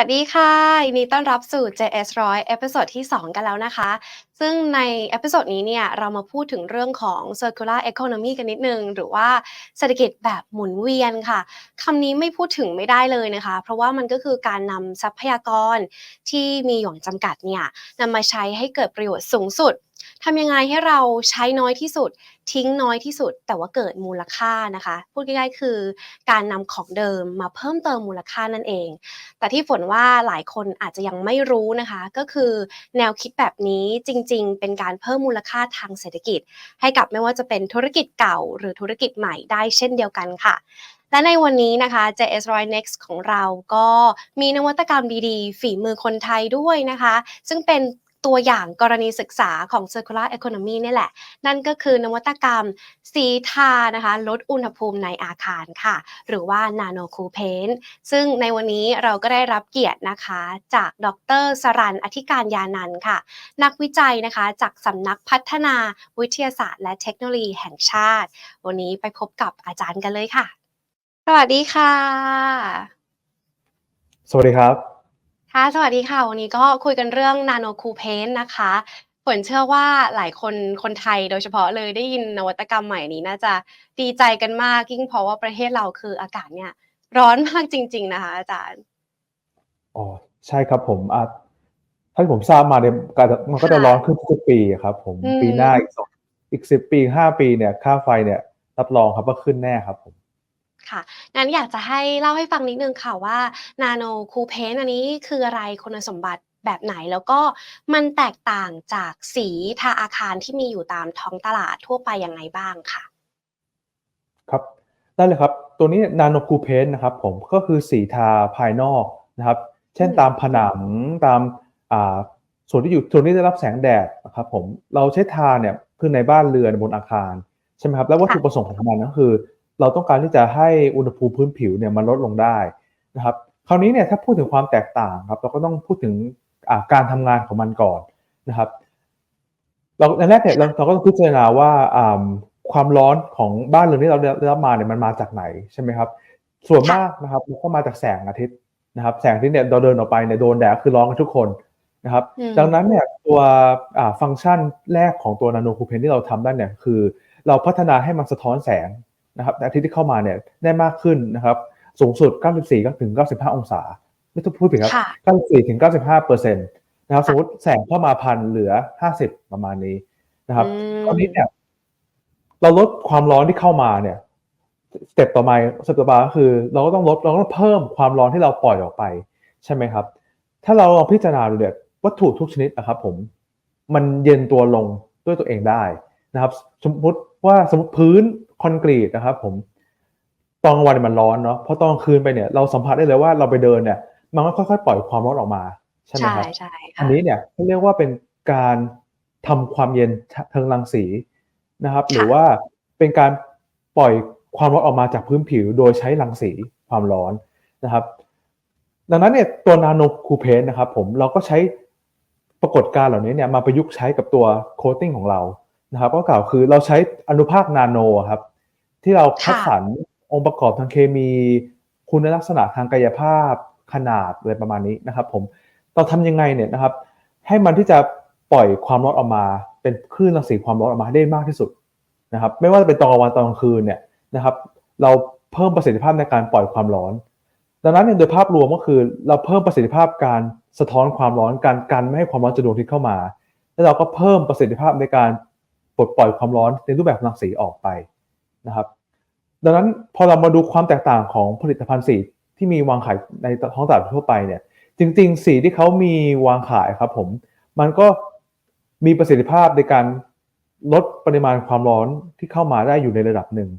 สวัสดีค่ะยินดีต้อนรับสู่ JS 100เอพิโซดที่ 2 กันแล้วนะคะ ซึ่งในเอพิโซดนี้เนี่ยเรามาพูดถึงเรื่องของ circular economy กันนิดนึง หรือว่าเศรษฐกิจแบบหมุนเวียนค่ะคำนี้ไม่พูดถึงไม่ได้เลยนะคะ เพราะว่ามันก็คือการนำทรัพยากรที่มีอย่างจำกัดเนี่ยนำมาใช้ให้เกิดประโยชน์สูงสุด ทำยังไงให้เราใช้น้อยที่สุด ทิ้งน้อยที่สุด แต่ว่าเกิดมูลค่านะคะ พูดง่ายๆคือ การนำของเดิมมาเพิ่มเติมมูลค่านั่นเอง แต่ที่ฝนว่าหลายคนอาจจะยังไม่รู้นะคะ ก็คือแนวคิดแบบนี้จริง ๆ เป็นการเพิ่มมูลค่าทางเศรษฐกิจ ให้กับไม่ว่าจะเป็นธุรกิจเก่า หรือธุรกิจใหม่ได้เช่นเดียวกันค่ะและในวันนี้นะคะ JS Roy Next ของเราก็มีนวัตกรรมดีๆ ฝีมือคนไทยด้วยนะคะ ซึ่งเป็น ตัวอย่างกรณีศึกษาของ Circular Economy นี่แหละ นั่นก็คือนวัตกรรมสีทานะคะลดอุณหภูมิในอาคารค่ะ หรือว่า Nano Cool Paint ซึ่งในวันนี้เราก็ได้รับเกียรตินะคะ จากดรสรันอธิการยานันค่ะ นักวิจัยนะคะจากสำนักพัฒนาวิทยาศาสตร์ และเทคโนโลยีแห่งชาติ วันนี้ไปพบกับอาจารย์กันเลยค่ะ สวัสดีค่ะ สวัสดีครับ ค่ะ สวัสดีค่ะ วันนี้ก็คุยกันเรื่อง Nano Cool Paint นะคะ ฝนเชื่อว่าหลายคน คนไทยโดยเฉพาะเลยได้ยินนวัตกรรมใหม่นี้น่าจะดีใจกันมากยิ่งเพราะว่าประเทศเราคืออากาศเนี่ย ร้อนมากจริง ๆ นะคะอาจารย์ อ๋อ ใช่ครับผมอะถ้าที่ผมทราบมาเนี่ยก็จะมันก็จะค่ะร้อนขึ้นทุกปีอะครับ ผม อืมปีหน้าอีกสองอีกสิบปีห้าปีเนี่ย ค่าไฟเนี่ย รับรองครับว่าขึ้นแน่ครับผม ค่ะงั้นอยากจะให้เล่าให้ฟังนิดนึงค่ะว่า Nano Cool Paint อันนี้คืออะไรคุณสมบัติแบบไหนแล้วก็มันแตกต่างจากสีทาอาคารที่มีอยู่ตามท้องตลาดทั่วไปยังไงบ้างค่ะ ครับได้เลยครับ ตัวนี้นาโนคูเพนนะครับผมก็คือสีทาภายนอกนะครับ เช่นอืมตามผนังตามอ่าส่วนที่อยู่ส่วนที่ได้รับแสงแดดนะครับผมเราใช้ทาเนี่ยคือในบ้านเรือนบนอาคารใช่ไหมครับแล้ววัตถุประสงค์ของมันก็คือ เราต้องการที่จะให้อุณหภูมิพื้นผิวเนี่ยมันลดลงได้นะครับคราวนี้เนี่ยถ้าพูดถึงความแตกต่างครับเราก็ต้องพูดถึงอ่าการทำงานของมันก่อนนะครับ เราในแรกเนี่ยเราเราก็ต้องพิจารณาว่าอ่าความร้อนของบ้านเรือนที่เราได้รับมาเนี่ยมันมาจากไหนใช่ไหมครับ ส่วนมากนะครับมันก็มาจากแสงอาทิตย์นะครับ แสงอาทิตย์เนี่ยเราเดินออกไปเนี่ยโดนแดดคือร้อนกันทุกคนนะครับอืมดังนั้นเนี่ยตัวอ่าฟังก์ชันแรกของตัวนาโนคูเพนที่เราทำได้เนี่ยคือ เราพัฒนาให้มันสะท้อนแสง นะครับอาทิตย์ที่เข้ามาเนี่ยได้มากขึ้นนะครับสูงสุด 94ก็ถึง 95 องศา ไม่ต้องพูดถึงครับค่ะ94ถึง95เปอร์เซ็นต์นะครับสมมติแสงเข้ามาพันเหลือ 50 ประมาณนี้นะครับอืมตอนนี้เนี่ยเราลดความร้อนที่เข้ามาเนี่ยสเต็ปต่อมาสเต็ปต่อมาก็คือ เราก็ต้องลดเราก็ต้องเพิ่มความร้อนที่เราปล่อยออกไป ใช่ไหมครับ ถ้าเราลองพิจารณาดูเนี่ยวัตถุทุกชนิดนะครับ ผม มันเย็นตัวลงด้วยตัวเองได้นะครับ สมมติว่าสมมติพื้น คอนกรีตนะครับผมตอนกลางวันเนยมันร้อนเนาะพอตอนกลางคืนไปเนี่ยเราสัมผัสได้เลยว่าเราไปเดินเนี่ย มันก็ค่อยๆ ปล่อยความร้อนออกมาใช่ไหมใช่ครับใช่อัค่ะนนี้เนี่ยเขาเรียกว่าเป็นการทำความเย็นเชิงรังสีนะครับ หรือว่าเป็นการปล่อยความร้อนออกมาจากพื้นผิว โดยใช้รังสีความร้อนนะครับ ดังนั้นเนี่ยตัวนาโนคูเพนนะครับ ผมเราก็ใช้ปรากฏการณ์เหล่านี้เนี่ยมาประยุกต์ใช้กับตัวโคตติ้งของเรานะครับ ก็กล่าวคือเราใช้อนุภาคนาโนครับ ที่เราคัดสรรองค์ประกอบทางเคมี คุณลักษณะทางกายภาพขนาดอะไรประมาณนี้นะครับ ผมเราทำยังไงเนี่ยนะครับ ให้มันที่จะปล่อยความร้อนออกมา เป็นคลื่นรังสีความร้อนออกมาให้ได้มากที่สุดนะครับ ไม่ว่าจะเป็นตอนกลางวันตอนกลางคืนเนี่ยนะครับ เราเพิ่มประสิทธิภาพในการปล่อยความร้อน ดังนั้นเนี่ยโดยภาพรวมก็คือ เราเพิ่มประสิทธิภาพการสะท้อนความร้อนการกันไม่ให้ความร้อนจากดวงอาทิตย์เข้ามา แล้วเราก็เพิ่มประสิทธิภาพในการปลดปล่อยความร้อนในรูปแบบรังสีออกไปนะครับ ดังนั้นพอเรามาดูความแตกต่างของผลิตภัณฑ์สีที่มีวางขายในท้องตลาดทั่วไปเนี่ย จริง ๆ สีที่เขามีวางขายครับผม มันก็มีประสิทธิภาพในการลดปริมาณความร้อนที่เข้ามาได้อยู่ในระดับหนึ่ง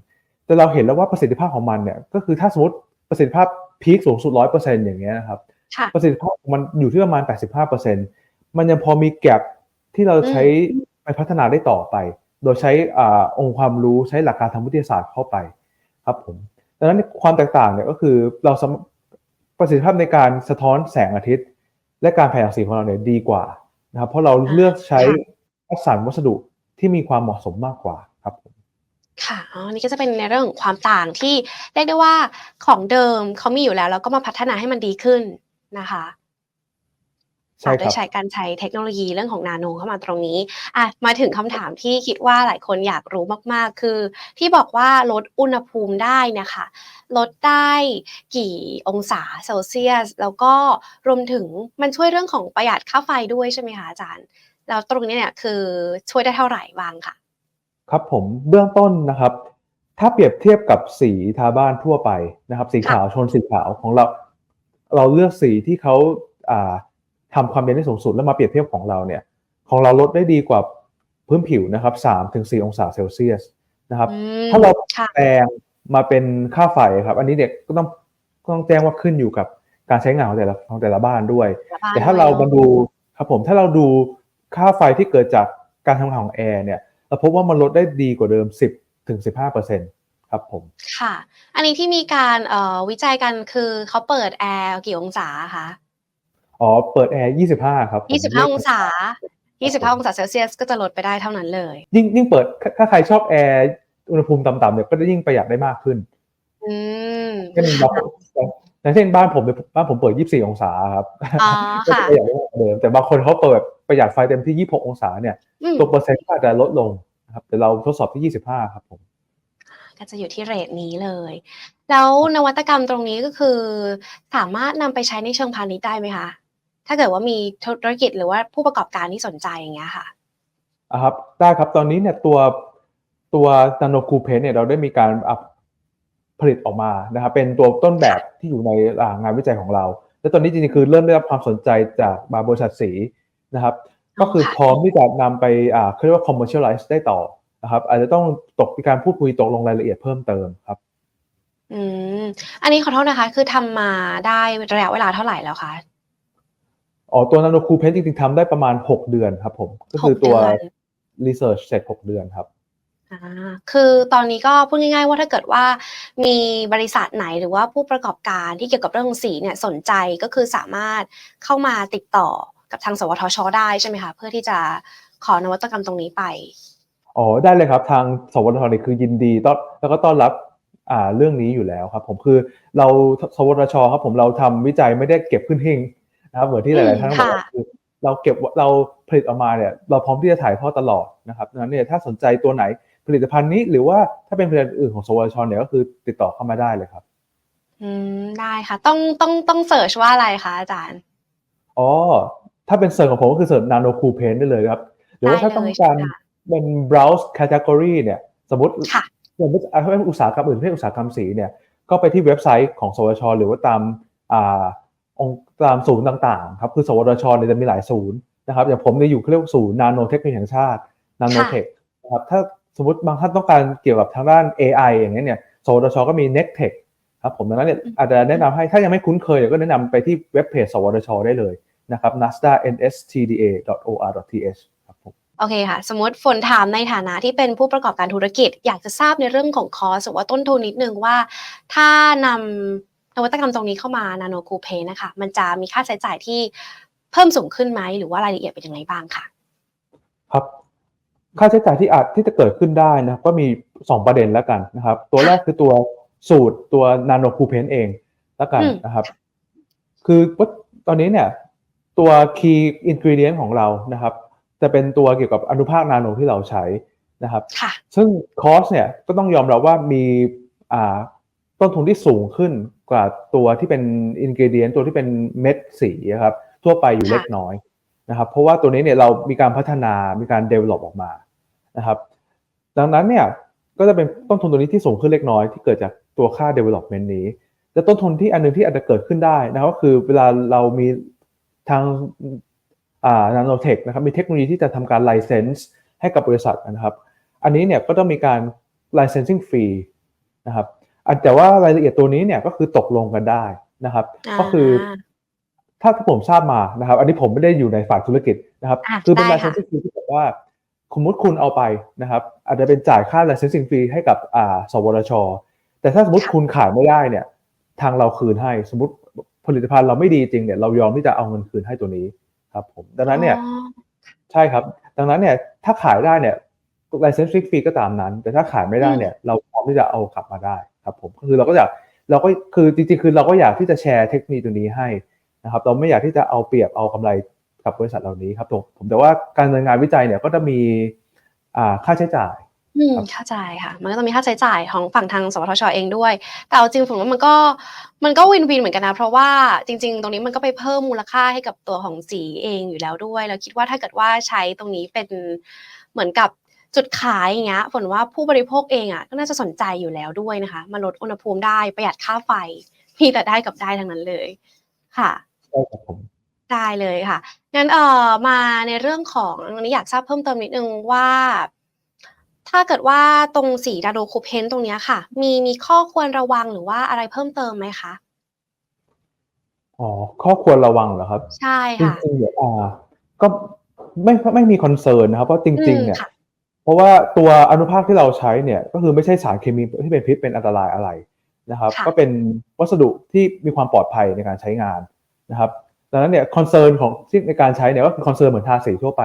แต่เราเห็นแล้วว่าประสิทธิภาพของมันเนี่ย ก็คือถ้าสมมติประสิทธิภาพพีคสูงสุดร้อยเปอร์เซ็นต์อย่างเงี้ยนะครับค่ะประสิทธิภาพของมันอยู่ที่ประมาณ85%มันยังพอมีแก็บที่เราใช้ไปพัฒนาได้ต่อไป โดยใช้อาองค์ความรู้ใช้หลักการทางวิทยาศาสตร์เข้าไป ครับผมดังนั้นความแตกต่างเนี่ยก็คือเราสามประสิทธิภาพในการสะท้อนแสงอาทิตย์ และการแผ่รังสีของเราเนี่ยดีกว่านะครับ เพราะเราเลือกใช้คัดสรรวัสดุที่มีความเหมาะสมมากกว่าครับผมค่ะ อ๋ออันนี่ก็จะเป็นในเรื่องของความต่างที่เรียกได้ว่าของเดิมเขามีอยู่แล้ว แล้วก็มาพัฒนาให้มันดีขึ้นนะคะ ใช่อ่าคโดรัยบใช้การใช้เทคโนโลยีเรื่องของนาโนเข้ามาตรงนี้อะมาถึงคำถามที่คิดว่าหลายคนอยากรู้มากๆ คือ ที่บอกว่าลดอุณหภูมิได้เนะคะลดได้กี่องศาเซลเซียส แล้วก็รวมถึงมันช่วยเรื่องของประหยัดค่าไฟด้วยใช่ไหมคะอาจารย์ แล้วตรงนี้เนี่ยคือช่วยได้เท่าไหร่บ้างค่ะ ครับผมเบื้องต้นนะครับ ถ้าเปรียบเทียบกับสีทาบ้านทั่วไปนะครับ สีขาวชนสีขาวของเรา เราเลือกสีที่เขาอ่า ทำความเย็นได้สูงสุดแล้วมาเปรียบเทียบของเราเนี่ยของเราลดได้ดีกว่าพื้นผิวนะครับ3ถึง4องศาเซลเซียสนะครับอืมถ้าเราค่ะแปลงมาเป็นค่าไฟครับ อันนี้เด็กก็ต้องก็ต้องแจ้งว่าขึ้นอยู่กับการใช้งานของแต่ละของแต่ละบ้านด้วย แต่ถ้าเรามาดูครับผมถ้าเราดูค่าไฟที่เกิดจากการทำงานของแอร์เนี่ยเราพบว่ามันลดได้ดีกว่าเดิม 10ถึง15%ครับผมค่ะ อันนี้ที่มีการเอ่อวิจัยกันคือเขาเปิดแอร์กี่องศาคะ อ๋อ เปิดแอร์ 25 ครับผม25 องศา 25 องศาเซลเซียสก็จะลดไปได้เท่านั้นเลย ยิ่งยิ่งเปิดถ้าถ้าใครชอบแอร์ อุณหภูมิต่ำๆเนี่ย ก็จะยิ่งประหยัดได้มากขึ้น อืมเช่นบางคนอย่างเช่นบ้านผมเนี่ยบ้านผมเปิด 24 องศาครับอ๋อก็จะค่ะประหยัดได้มากกว่าเดิม แต่บางคนเขาเปิดประหยัดไฟเต็มที่ 26 องศาเนี่ยอืมตัวเปอร์เซ็นต์ก็อาจจะลดลงนะครับ แต่เราทดสอบที่ 25 ครับผม ก็จะอยู่ที่เรทนี้เลย แล้วนวัตกรรมตรงนี้ก็คือ สามารถนำไปใช้ในเชิงพาณิชย์ได้ไหมคะ ถ้าเกิดว่ามีธุรกิจหรือว่าผู้ประกอบการที่สนใจอย่างเงี้ยค่ะอะครับได้ครับตอนนี้เนี่ยตัวตัวนาโนคูเพนเนี่ยเราได้มีการอัพผลิตออกมานะครับเป็นตัวต้นแบบที่อยู่ในอ่างานวิจัยของเรา และตอนนี้จริงๆคือเริ่มได้รับความสนใจจากบางบริษัทสีนะครับ ก็คือค่ะพร้อมที่จะนำไปอ่าเขาเรียกว่า commercialize ได้ต่อนะครับอาจจะต้องตกมีการพูดคุยตกลงรายละเอียดเพิ่มเติมครับอืมอันนี้ขอโทษนะคะ คือทำมาได้ระยะเวลาเท่าไหร่แล้วคะ อ๋อตัวนาโนคูเพนจริงๆทำได้ประมาณ 6 เดือนครับผม ก็คือหกตัวเดือน research เสร็จ 6 เดือนครับอ่าคือตอนนี้ก็พูดง่ายๆว่าถ้าเกิดว่ามีบริษัทไหนหรือว่าผู้ประกอบการที่เกี่ยวกับเรื่องของสีเนี่ยสนใจก็คือสามารถเข้ามาติดต่อกับทางสวทช ได้ใช่ไหมคะเพื่อที่จะขอนวัตกรรมตรงนี้ไปอ๋อได้เลยครับทางสวทชเนี่ยคือยินดีต้อนแล้วก็ต้อนรับอ่าเรื่องนี้อยู่แล้วครับ ผมคือเราสวทชครับผมเราทำวิจัยไม่ได้เก็บขึ้นหิ้ง นะครับเหมือนที่หอืลามยๆท่านบอกว่าค่ะคือเราเก็บเราผลิตออกมาเนี่ยเราพร้อมที่จะถ่ายทอดตลอดนะครับดังนั้นเนี่ยถ้าสนใจตัวไหนผลิตภัณฑ์นี้หรือว่าถ้าเป็นผลิตภัณฑ์อื่นของสวทชเนี่ยก็คือติดต่อเข้ามาได้เลยครับ อืมได้ค่ะ ต้องต้องต้องเสิร์ชว่าอะไรคะอาจารย์อ๋อถ้าเป็นเสิร์ชของผมก็คือเสิร์ช nano cool paint ได้เลยครับหรือว่าถ้าได้เลยต้องการใช่ไหมคะเป็น browse category เนี่ย สมมติค่ะสมมติถ้าเป็นอุตสาหกรรมอื่นประเภทอุตสาหกรรมสีเนี่ยก็ไปที่เว็บไซต์ของสวทชหรือว่าตามอ่า องค์ตามศูนย์ต่างๆครับคือสวทชเนี่ยจะมีหลายศูนย์นะครับอย่างผมเนี่ยอยู่เขาเรียกว่าศูนย์นาโนเทคโนโลยีแห่งชาตินาโนเทคนะครับถ้าสมมติบางท่านต้องการเกี่ยวกับทางด้าน AI อย่างเงี้ยเนี่ยสวทชก็มี n e c t e c h ครับผมดังนั้นเนี่ยอาจจะแนะนำให้ถ้ายังไม่คุ้นเคยก็แนะนำไปที่เว็บเพจสวทชได้เลยนะครับ nasda nstda.or.th ครับผมโอเคค่ะ สมมติฝนถามในฐานะที่เป็นผู้ประกอบการธุรกิจ อยากจะทราบในเรื่องของคอสหรือว่าต้นทุนนิดนึงว่า ถ้านำ นวัตกรรมตรงนี้เข้ามานาโนคูเพนะคะ มันจะมีค่าใช้จ่ายที่เพิ่มสูงขึ้นไหมหรือว่ารายละเอียดเป็นยังไงบ้างค่ะ ครับ ค่าใช้จ่ายที่อาจที่จะเกิดขึ้นได้นะครับก็มี 2 ประเด็นแล้วกันนะครับ ตัวแรกคือตัวสูตรตัวนาโนคูเพนเองแล้วกันอืมนะครับ คือว่าตอนนี้เนี่ย ตัว key ingredient ของเรานะครับ จะเป็นตัวเกี่ยวกับอนุภาคนาโนที่เราใช้นะครับค่ะซึ่งคอสเนี่ยก็ต้องยอมรับว่ามีอ่าต้นทุนที่สูงขึ้น กว่าตัวที่เป็นอินกิเดียนตัวที่เป็นเม็ดสีอะครับทั่วไปอยู่ค่ะเล็กน้อยนะครับ เพราะว่าตัวนี้เนี่ยเรามีการพัฒนามีการ develop ออกมานะครับ ดังนั้นเนี่ยก็จะเป็นต้นทุนตัวนี้ที่สูงขึ้นเล็กน้อยที่เกิดจากตัวค่า development นี้และต้นทุนที่อันหนึงที่อาจจะเกิดขึ้นได้นะครับก็คือเวลาเรามีทางอ่า nanotech นะครับมีเทคโนโลยีที่จะทำการ license ให้กับบริษัทนะครับ อันนี้เนี่ยก็ต้องมีการ licensing fee นะครับอัน แต่ว่ารายละเอียดตัวนี้เนี่ยก็คือตกลงกันได้นะครับ ก็คือ ถ้าที่ผมทราบมานะครับ อันนี้ผมไม่ได้อยู่ในฝ่ายธุรกิจนะครับอะคือเป็นได้ค่ะ licensing fee ที่แบบว่าสมมติคุณเอาไปนะครับ อาจจะเป็นจ่ายค่า licensing fee ให้กับอ่าสวทช แต่ถ้าสมมติคุณขายไม่ได้เนี่ย ทางเราคืนให้สมมติผลิตภัณฑ์เราไม่ดีจริงเนี่ยเรายอมที่จะเอาเงินคืนให้ตัวนี้ครับ ผมดังนั้นเนี่ยอ๋อใช่ครับ ดังนั้นเนี่ยถ้าขายได้เนี่ย licensing fee ก็ตามนั้น แต่ถ้าขายไม่ได้เนี่ย เราพร้อมที่จะเอากลับมาได้ ครับผมก็คือเราก็อยากเราก็คือจริงๆคือเราก็อยากที่จะแชร์เทคนิคตัวนี้ให้นะครับเราไม่อยากที่จะเอาเปรียบเอากำไรกับบริษัทเหล่านี้ครับผมผมแต่ว่าการดำเนินงานวิจัยเนี่ยก็จะมีอ่าค่าใช้จ่ายอืมครับเข้าใจค่ะ มันก็ต้องมีค่าใช้จ่ายของฝั่งทางสปทชเองด้วย แต่เอาจริงผมว่ามันก็มันก็วินวินเหมือนกันนะ เพราะว่าจริง ๆ ตรงนี้มันก็ไปเพิ่มมูลค่าให้กับตัวของสีเองอยู่แล้วด้วย แล้วคิดว่าถ้าเกิดว่าใช้ตรงนี้เป็นเหมือนกับ จุดขายอย่างเงี้ยฝนว่าผู้บริโภคเองอะก็น่าจะสนใจอยู่แล้วด้วยนะคะ มาลดอุณหภูมิได้ประหยัดค่าไฟมีแต่ได้กับได้ทั้งนั้นเลย ค่ะใช่ครับผมได้เลยค่ะงั้นเอ่อมาในเรื่องของอันนี้อยากทราบเพิ่มเติมนิดนึงว่า ถ้าเกิดว่าตรงสีดาโดคูเพนตรงเนี้ยค่ะ มีมีข้อควรระวังหรือว่าอะไรเพิ่มเติมไหมคะอ๋อข้อควรระวังเหรอครับ ใช่จค่ะริงๆเนี่ยอ่าก็ไม่ไม่มีคอนเซิร์นนะครับเพราะจริง ๆ เนี่ยอืมค่ะเพ ราะว่าตัวอนุภาคที่เราใช้เนี่ยก็คือไม่ใช่สารเคมีที่เป็นพิษเป็นอันตรายอะไรนะครับค่ะก็เป็นวัสดุที่มีความปลอดภัยในการใช้งานนะครับดังนั้นเนี่ยคอนเซิร์นของที่ในการใช้เนี่ยก็คือคอนเซิร์นเหมือนทาสีทั่วไป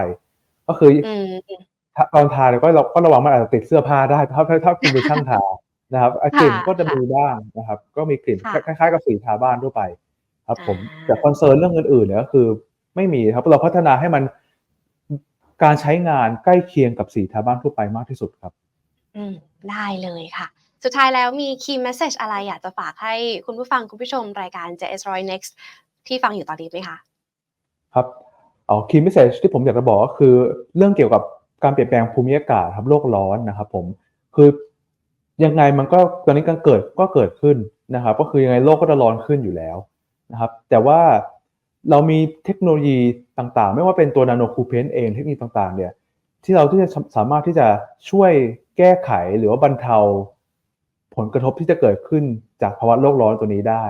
ก็คืออืมถ้าตอนทาเนี่ยก็เราก็ระวังมันอาจจะติดเสื้อผ้าได้ถ้าถ้าถ้าคุณเป็นช่างทานะครับอะกลิ่นก็จะมีบ้างนะครับ ก็มีกลิ่นค่ะคล้ายๆกับสีทาบ้านทั่วไป ครับ ผมอ่าแต่คอนเซิร์นเรื่องอื่นๆเนี่ยก็คือไม่มีครับเราพัฒนาให้มัน การใช้งานใกล้เคียงกับสีทาบ้านทั่วไปมากที่สุดครับ อืมได้เลยค่ะ สุดท้ายแล้วมี key message อะไรอยากจะฝากให้คุณผู้ฟังคุณผู้ชมรายการ JS Roy Next ที่ฟังอยู่ตอนนี้ไหมคะ ครับเอาคีย์ m ม s เ g e ที่ผมอยากจะบอกก็คือเรื่องเกี่ยวกับการเปลี่ยนแปลงภูมิอากาศครับโลกร้อนนะครับผมคือยังไงมันก็ตอนนี้ก็เกิดก็เกิดขึ้นนะครับ ก็คือยังไงโลกก็จะร้อนขึ้นอยู่แล้วนะครับ แต่ว่า เรามีเทคโนโลยีต่างๆ ไม่ว่าเป็นตัวนาโนคูเพนเองเทคโนโลยีต่างๆเนี่ยที่เราที่จะสามารถที่จะช่วยแก้ไขหรือว่าบรรเทาผลกระทบที่จะเกิดขึ้นจากภาวะโลกร้อนตัวนี้ได้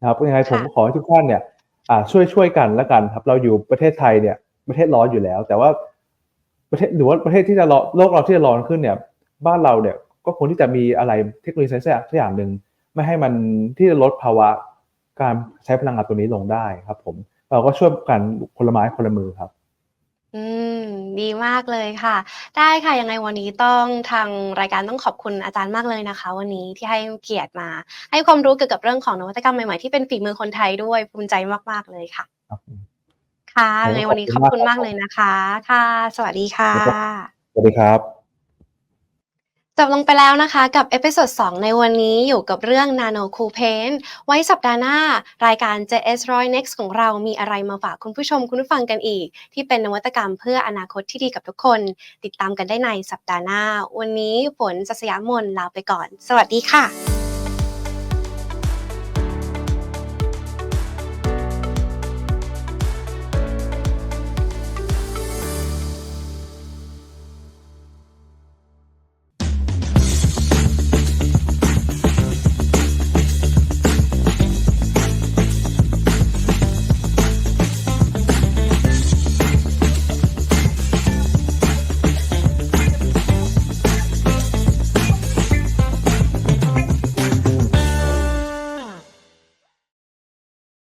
นะครับยังไงผมค่ะขอให้ทุกท่านเนี่ยอ่าช่วยช่วยกันแล้วกันครับเราอยู่ประเทศไทยเนี่ยประเทศร้อนอยู่แล้ว แต่ว่าประเทศหรือว่าประเทศที่จะร้อนโลกเราที่จะร้อนขึ้นเนี่ยบ้านเราเนี่ยก็ควรที่จะมีอะไรเทคโนโลยีสักอย่างสักอย่างหนึ่งไม่ให้มันที่จะลดภาวะการใช้พลังงานตัวนี้ลงได้ครับผม เราก็ช่วยกันคนละไม้คนละมือครับ อืม ดีมากเลยค่ะ ได้ค่ะยังไงวันนี้ต้องทางรายการต้องขอบคุณอาจารย์มากเลยนะคะ วันนี้ที่ให้เกียรติมา ให้ความรู้เกี่ยวกับเรื่องของนวัตกรรมใหม่ๆที่เป็นฝีมือคนไทยด้วยภูมิใจมากๆเลยค่ะครับค่ะโอ้ยังไงวันนี้ขขออบบคุณคุณมากมากเลยนะคะ ค่ะ สวัสดีค่ะ สวัสดีครับจ บลงไปแล้วนะคะกับเอพิโซด2ในวันนี้อยู่กับเรื่อง Nano Cool Paint ไว้สัปดาห์หน้ารายการ JS Roy Next ของเรามีอะไรมาฝากคุณผู้ชมคุณผู้ฟังกันอีก ที่เป็นนวัตกรรมเพื่ออนาคตที่ดีกับทุกคน ติดตามกันได้ในสัปดาห์หน้า วันนี้ฝนสัสยามนลาไปก่อน สวัสดีค่ะ